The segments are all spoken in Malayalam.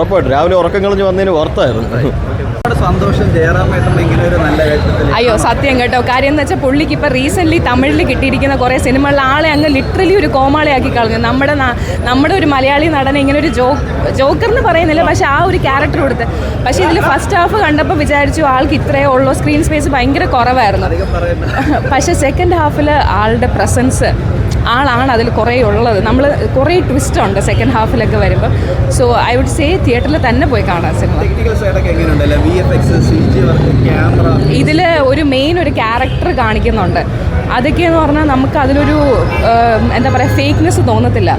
ഉറപ്പായിട്ടും. രാവിലെ ഉറക്കം കളഞ്ഞ് വന്നതിന് വർത്തായിരുന്നു സന്തോഷം ജയറാമേട്ടൻ ഇങ്ങനെ ഒരു നല്ല അയ്യോ സത്യം കേട്ടോ. കാര്യം എന്ന് വെച്ചാൽ പുള്ളിക്ക് ഇപ്പോൾ റീസെന്റ്ലി തമിഴിൽ കിട്ടിയിരിക്കുന്ന കുറേ സിനിമകളിൽ ആളെ അങ്ങ് ലിറ്ററലി ഒരു കോമാളിയാക്കി കളഞ്ഞു. നമ്മുടെ നമ്മുടെ ഒരു മലയാളി നടനെ ഇങ്ങനെ ഒരു ജോക്കർ എന്ന് പറയുന്നില്ല പക്ഷേ ആ ഒരു ക്യാരക്ടർ കൊടുത്ത്. പക്ഷേ ഇതിൽ ഫസ്റ്റ് ഹാഫ് കണ്ടപ്പോൾ വിചാരിച്ചു ആൾക്ക് ഇത്രയേ ഉള്ളൂ. സ്ക്രീൻ സ്പേസ് ഭയങ്കര കുറവായിരുന്നു. പക്ഷേ സെക്കൻഡ് ഹാഫിൽ ആളുടെ പ്രസൻസ് ആളാണ് അതിൽ കുറേ ഉള്ളത്. നമ്മൾ കുറേ ട്വിസ്റ്റ് ഉണ്ട് സെക്കൻഡ് ഹാഫിലൊക്കെ വരുമ്പോൾ സോ ഐ വുഡ് സേ തിയേറ്ററിൽ തന്നെ പോയി കാണാൻ സിനിമ. ഇതിൽ ഒരു മെയിൻ ഒരു ക്യാരക്ടർ കാണിക്കുന്നുണ്ട്. അതൊക്കെയെന്ന് പറഞ്ഞാൽ നമുക്ക് അതിലൊരു എന്താ പറയുക ഫേക്ക്നെസ് തോന്നത്തില്ല.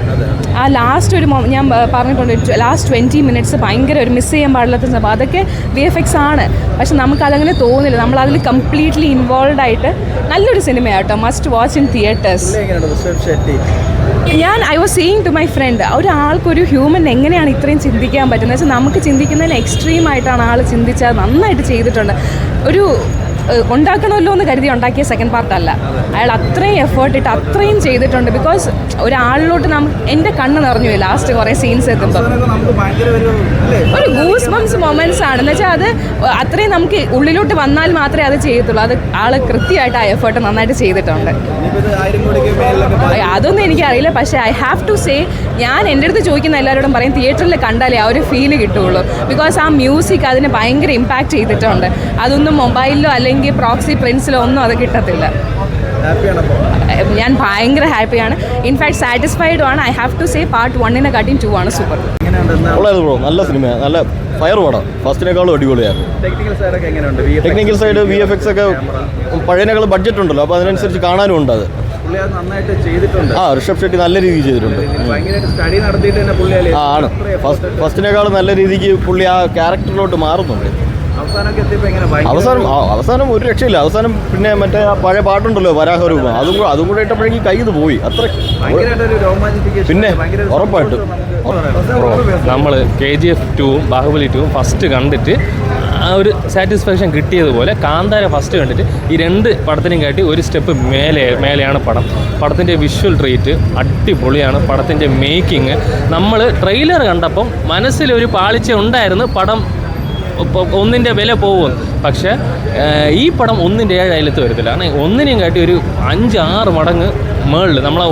ആ ലാസ്റ്റ് ഒരു ഞാൻ പറഞ്ഞിട്ടുണ്ട് ലാസ്റ്റ് ട്വന്റി മിനിറ്റ്സ് ഭയങ്കര ഒരു മിസ് ചെയ്യാൻ പാടില്ലാത്ത സംഭവം. അതൊക്കെ വി എഫ് എക്സ് ആണ്. പക്ഷെ നമുക്കതങ്ങനെ തോന്നില്ല. നമ്മൾ അതിൽ കംപ്ലീറ്റ്ലി ഇൻവോൾവ് ആയിട്ട് നല്ലൊരു സിനിമയാട്ടോ. മസ്റ്റ് വാച്ച് ഇൻ തിയേറ്റേഴ്സ് ഞാൻ I was seeing to my friend ഒരാൾക്കൊരു ഹ്യൂമൻ എങ്ങനെയാണ് ഇത്രയും ചിന്തിക്കാൻ പറ്റുന്നത്? വെച്ചാൽ നമുക്ക് ചിന്തിക്കുന്നതിന് എക്സ്ട്രീം ആയിട്ടാണ് ആൾ ചിന്തിച്ചത് നന്നായിട്ട് ചെയ്തിട്ടുണ്ട്. ഒരു ഉണ്ടാക്കണമല്ലോ എന്ന് കരുതി ഉണ്ടാക്കിയ സെക്കൻഡ് പാർട്ടല്ല അയാൾ അത്രയും എഫേർട്ട് ഇട്ട് അത്രയും ചെയ്തിട്ടുണ്ട്. ബിക്കോസ് ഒരാളിലോട്ട് നമുക്ക് എന്റെ കണ്ണ് നിറഞ്ഞു ലാസ്റ്റ് കുറേ സീൻസ് എത്തുമ്പോൾ ഒരു ഗൂസ് ബംസ് മൊമെന്റ്സ് ആണ്. എന്ന് വെച്ചാൽ അത് അത്രയും നമുക്ക് ഉള്ളിലോട്ട് വന്നാൽ മാത്രമേ അത് ചെയ്യത്തുള്ളൂ. അത് ആൾ കൃത്യമായിട്ട് ആ എഫേർട്ട് നന്നായിട്ട് ചെയ്തിട്ടുണ്ട്. അതൊന്നും എനിക്കറിയില്ല. പക്ഷേ ഐ ഹാവ് ടു സേ ഞാൻ എന്റെ അടുത്ത് ചോദിക്കുന്ന എല്ലാവരോടും പറയും തിയേറ്ററിൽ കണ്ടാലേ ആ ഒരു ഫീൽ കിട്ടുള്ളൂ. ബിക്കോസ് ആ മ്യൂസിക് അതിന് ഭയങ്കര ഇമ്പാക്റ്റ് ചെയ്തിട്ടുണ്ട്. അതൊന്നും മൊബൈലിലോ അല്ലെങ്കിൽ പ്രോക്സി പ്രിൻസിലോ ഒന്നും അത് കിട്ടത്തില്ല. ഞാൻ ഭയങ്കര ഹാപ്പിയാണ്. ഇൻഫാക്ട് സാറ്റിസ്ഫൈഡ് ആണ്. I have to say part വണ്ണിനെ കാട്ടിയും ടു ആണ് സൂപ്പർ ബ്രോ നല്ല സിനിമയാണ് നല്ല ഫയർ പടം. ഫസ്റ്റിനേക്കാളും അടിപൊളിയായിരുന്നു. Technical side V F X ഒക്കെ പഴയനേക്കാൾ ബഡ്ജറ്റ് ഉണ്ടല്ലോ. അപ്പോൾ അതിനനുസരിച്ച് കാണാനും ഉണ്ട് അത്. പുള്ളി നന്നായിട്ട് ചെയ്തിട്ടുണ്ട്. ആ ഋഷഭ് ഷെട്ടി നല്ല രീതിയിൽ ചെയ്തിട്ടുണ്ട്. ആണ്. ഫസ്റ്റ് ഫസ്റ്റിനേക്കാളും നല്ല രീതിക്ക് പുള്ളി ആ ക്യാരക്ടറിലോട്ട് മാറുന്നുണ്ട്. അവസാനം അവസാനം ഒരു രക്ഷയില്ല. അവസാനം പിന്നെ മറ്റേ ആ പഴയ പാട്ടുണ്ടല്ലോ വരാഹരൂപം. അതും കൂടെ അതും കൂടെ ഇട്ടപ്പോഴേക്കും കൈ ഇത് പോയി. അത്ര പിന്നെ, ഉറപ്പായിട്ട്. നമ്മൾ കെ ജി എഫ് ടുവും ബാഹുബലി ടുവും ഫസ്റ്റ് കണ്ടിട്ട് ആ ഒരു സാറ്റിസ്ഫാക്ഷൻ കിട്ടിയതുപോലെ കാന്താര ഫസ്റ്റ് കണ്ടിട്ട് ഈ രണ്ട് പടത്തിനെയും കാട്ടി ഒരു സ്റ്റെപ്പ് മേലെ മേലെയാണ് പടം. പടത്തിന്റെ വിഷ്വൽ ട്രീറ്റ് അടിപൊളിയാണ്. പടത്തിന്റെ മേക്കിങ് നമ്മൾ ട്രെയിലർ കണ്ടപ്പം മനസ്സിലൊരു പാളിച്ച ഉണ്ടായിരുന്നു. പടം ഒന്നിന്റെ വില പോകും. പക്ഷേ ഈ പടം ഒന്നിന്റെ ഏഴ് അയലത്ത് വരത്തില്ല. കാരണം ഒന്നിനെയും കാട്ടി ഒരു അഞ്ച് ആറ് മടങ്ങ് മേളിൽ നമ്മളെ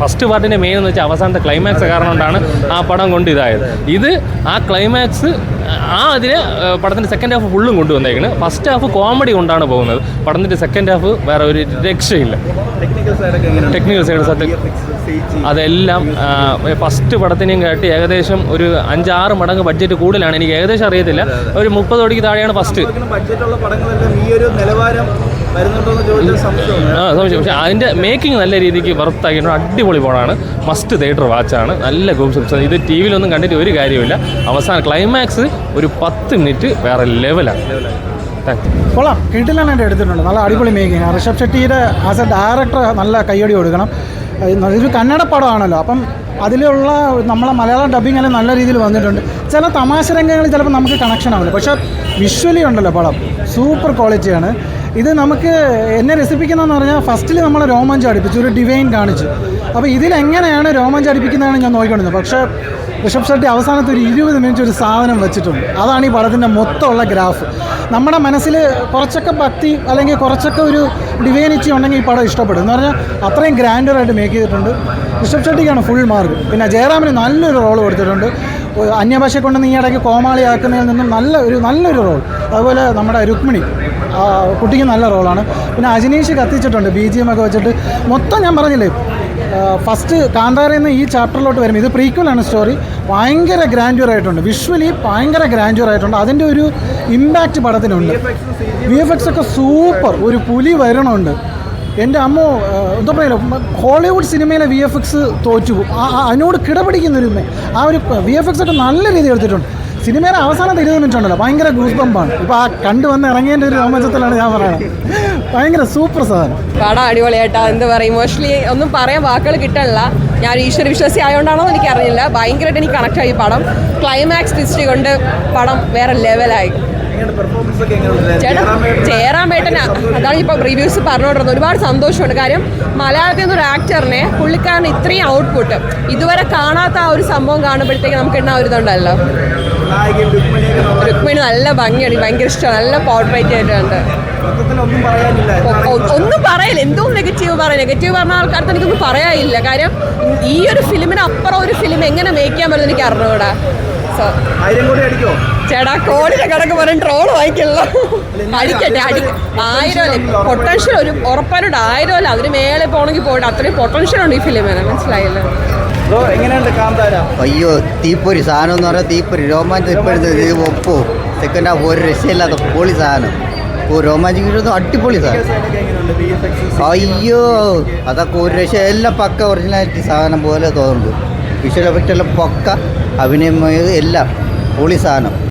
ഫസ്റ്റ് പാർട്ടിന്റെ മെയിൻ എന്ന് വെച്ചാൽ അവസാനത്തെ ക്ലൈമാക്സ് കാരണം കൊണ്ടാണ് ആ പടം കൊണ്ട് ഇതായത്. ഇത് ആ ക്ലൈമാക്സ് ആ അതിന് പടത്തിന്റെ സെക്കൻഡ് ഹാഫ് ഫുള്ളും കൊണ്ടുവന്നേക്കുന്നത് ഫസ്റ്റ് ഹാഫ് കോമഡി കൊണ്ടാണ് പോകുന്നത്. പടത്തിന്റെ സെക്കൻഡ് ഹാഫ് വേറെ ഒരു രക്ഷയില്ല. ടെക്നിക്കൽ സൈഡ് സത്യം. അതെല്ലാം ഫസ്റ്റ് പടത്തിനെയും കാട്ടി ഏകദേശം ഒരു അഞ്ചാറ് മടങ്ങ് ബഡ്ജറ്റ് കൂടുതലാണ്. എനിക്ക് ഏകദേശം അറിയത്തില്ല. ഒരു മുപ്പത് കോടിക്ക് താഴെയാണ് ഫസ്റ്റ് ബഡ്ജറ്റുള്ള പടങ്ങളെല്ലാം ഈ ഒരു നിലവാരം ആ സംശയം. പക്ഷേ അതിന്റെ മേക്കിംഗ് നല്ല രീതിക്ക് വർത്താക്കിയിട്ടുണ്ട് അടിപൊളി പടമാണ് മസ്റ്റ് തിയേറ്റർ വാച്ചാണ് നല്ല ഗൂംസ് ഇത് ടി വിയിലൊന്നും കണ്ടിട്ട് ഒരു കാര്യമില്ല അവസാന ക്ലൈമാക്സ് ഒരു പത്ത് മിനിറ്റ് വേറെ ലെവലാണ് കൊള്ളാം. കിട്ടിലാണ് എന്റെ എടുത്തിട്ടുണ്ട്. നല്ല അടിപൊളി മേക്കിങ് ഋഷഭ് ഷെട്ടിയുടെ ആസ് എ ഡയറക്ടർ നല്ല കയ്യടി കൊടുക്കണം. ഇതൊരു കന്നഡ പടമാണല്ലോ. അപ്പം അതിലുള്ള നമ്മളെ മലയാളം ഡബിങ് എല്ലാം നല്ല രീതിയിൽ വന്നിട്ടുണ്ട്. ചില തമാശ രംഗങ്ങൾ ചിലപ്പോൾ നമുക്ക് കണക്ഷൻ ആവില്ല. പക്ഷേ വിഷ്വലി ഉണ്ടല്ലോ പടം. സൂപ്പർ ക്വാളിറ്റിയാണ് ഇത് നമുക്ക് എന്നെ രസിപ്പിക്കുന്നതെന്ന് പറഞ്ഞാൽ ഫസ്റ്റിൽ നമ്മൾ രോമാഞ്ചം അടുപ്പിച്ചു ഒരു ഡിവൈൻ കാണിച്ചു. അപ്പോൾ ഇതിലെങ്ങനെയാണ് രോമാഞ്ചം അടുപ്പിക്കുന്നതാണ് ഞാൻ നോക്കിക്കൊണ്ടിരുന്നത് പക്ഷേ ഋഷഭ് ഷെട്ടി അവസാനത്തെ ഒരു ഇരുപത് മിനിറ്റ് ഒരു സാധനം വെച്ചിട്ടുണ്ട്. അതാണ് ഈ പടത്തിന്റെ മൊത്തമുള്ള ഗ്രാഫ് നമ്മുടെ മനസ്സിൽ കുറച്ചൊക്കെ ഭക്തി അല്ലെങ്കിൽ കുറച്ചൊക്കെ ഒരു ഡിവൈനിറ്റി ഉണ്ടെങ്കിൽ ഈ പടം ഇഷ്ടപ്പെടും. എന്ന് പറഞ്ഞാൽ അത്രയും ഗ്രാൻഡറായിട്ട് മേക്ക് ചെയ്തിട്ടുണ്ട്. ഋഷഭ് ഷെട്ടിക്കാണ് ഫുൾ മാർക്ക് പിന്നെ ജയറാമിന് നല്ലൊരു റോൾ കൊടുത്തിട്ടുണ്ട്. അന്യഭാഷ കൊണ്ട് ഈ ഇടയ്ക്ക് കോമാളിയാക്കുന്നതിൽ നിന്നും നല്ല ഒരു നല്ലൊരു റോൾ അതുപോലെ നമ്മുടെ രുക്മിണി കുട്ടിക്ക് നല്ല റോളാണ് പിന്നെ അജിനീഷ് കത്തിച്ചിട്ടുണ്ട് ബി ജി എം ഒക്കെ വെച്ചിട്ട്. മൊത്തം ഞാൻ പറഞ്ഞില്ലേ ഫസ്റ്റ് കാന്താരയിൽ നിന്ന് ഈ ചാപ്റ്ററിലോട്ട് വരുമ്പോൾ ഇത് പ്രീക്വലാണ് സ്റ്റോറി ഭയങ്കര ഗ്രാൻഡ്യൂർ ആയിട്ടുണ്ട്. വിഷ്വലി ഭയങ്കര ഗ്രാൻഡ്യൂർ ആയിട്ടുണ്ട്. അതിന്റെ ഒരു ഇമ്പാക്റ്റ് പടത്തിനുണ്ട്. വി എഫ് എക്സ് ഒക്കെ സൂപ്പർ ഒരു പുലി വരണമുണ്ട് എന്റെ അമ്മ എന്താ പറയുക ഹോളിവുഡ് സിനിമയിലെ വി എഫ് എക്സ് തോറ്റു. അതിനോട് കിടപിടിക്കുന്നൊരു ആ ഒരു വി എഫ് എക്സ് ഒക്കെ നല്ല രീതിയിൽ എടുത്തിട്ടുണ്ട്. സിനിമയുടെ അവസാനം ഇരുപത് മിനിറ്റ് ഉണ്ടല്ലോ ഭയങ്കര ഗൂസ് ബമ്പാണ് ഇപ്പോൾ ആ കണ്ടു വന്ന് ഇറങ്ങേണ്ട ഒരു രോമാഞ്ചത്തിലാണ് ഞാൻ പറയുന്നത്. ഭയങ്കര സൂപ്പർ സാധനം. പടം അടിപൊളിയായിട്ടാ എന്താ പറയുക ഇമോഷണലി ഒന്നും പറയാൻ വാക്കുകൾ കിട്ടണില്ല. ഞാൻ ഈശ്വര വിശ്വാസി ആയതുകൊണ്ടാണോ എന്ന് എനിക്കറിയില്ല ഭയങ്കരമായിട്ട് എനിക്ക് കണക്റ്റ് ആയി പടം. ക്ലൈമാക്സ് ട്വിസ്റ്റ് കൊണ്ട് പടം വേറെ ലെവലായി ചേട്ടാ ജയറാമേട്ടൻ അതാണ് ഇപ്പോൾ റിവ്യൂസ് പറഞ്ഞുകൊണ്ടിരുന്നത്. ഒരുപാട് സന്തോഷമുണ്ട്. കാര്യം മലയാളത്തിൽ നിന്നൊരു ആക്ടറിനെ പുള്ളിക്കാരന് ഇത്രയും ഔട്ട്പുട്ട് ഇതുവരെ കാണാത്ത ആ ഒരു സംഭവം കാണുമ്പോഴത്തേക്ക് നമുക്ക് എണ്ണ ഒരു ഇതുണ്ടല്ലോ? നായികയും രുക്മിണിയൊക്കെ നമ്മൾ രുക്മിണി നല്ല ഭംഗിയാണ്. ഭയങ്കര ഇഷ്ടമാണ്. നല്ല പോർട്രേറ്റ് ആയിട്ടുണ്ട്. ഒന്നും പറയില്ല. എന്തോ നെഗറ്റീവ് പറയാം. നെഗറ്റീവ് പറഞ്ഞ ആൾക്കാർക്ക് എനിക്കൊന്നും പറയാനില്ല. കാര്യം ഈ ഒരു ഫിലിമിന് അപ്പുറം ഒരു ഫിലിം എങ്ങനെ മേക്ക് ചെയ്യാൻ പറ്റുമെന്ന് എനിക്ക് അറിഞ്ഞുകൂടാ. സോ ചേട്ടാ കോടിയുടെ കണക്ക് പറയും ട്രോൾ വായിക്കല്ലോ. അടിക്കട്ടെ അടി. ആയിരം അല്ലേ? പൊട്ടൻഷ്യൽ ഒരു ഉറപ്പായിട്ട് ആയിരം അല്ല? അതിന് മേലെ പോകണമെങ്കിൽ പോയിട്ട് അത്രയും പൊട്ടൻഷ്യൽ ഉണ്ട് ഈ ഫിലിമിന് മനസ്സിലായില്ല? അയ്യോ തീപ്പൊരി സാധനം എന്ന് പറഞ്ഞാൽ തീപ്പൊരി. രോമാഞ്ചം ഇപ്പോഴത്തെ ഒപ്പോ. സെക്കൻഡ് ഹാഫ് ഒരു രക്ഷയില്ലാത്ത പൊളി സാധനം. ഓ രോമാഞ്ചം രോമാഞ്ചിക്കുന്നത് അടിപൊളി സാധനം. അയ്യോ അതൊക്കെ ഒരു രക്ഷ. എല്ലാം പക്ക ഒറിജിനാലിറ്റി സാധനം പോലെ തോന്നുന്നുണ്ട്. വിഷ്വൽ എഫക്റ്റ് എല്ലാം പക്ക. അഭിനയം എല്ലാം പൊളി സാധനം.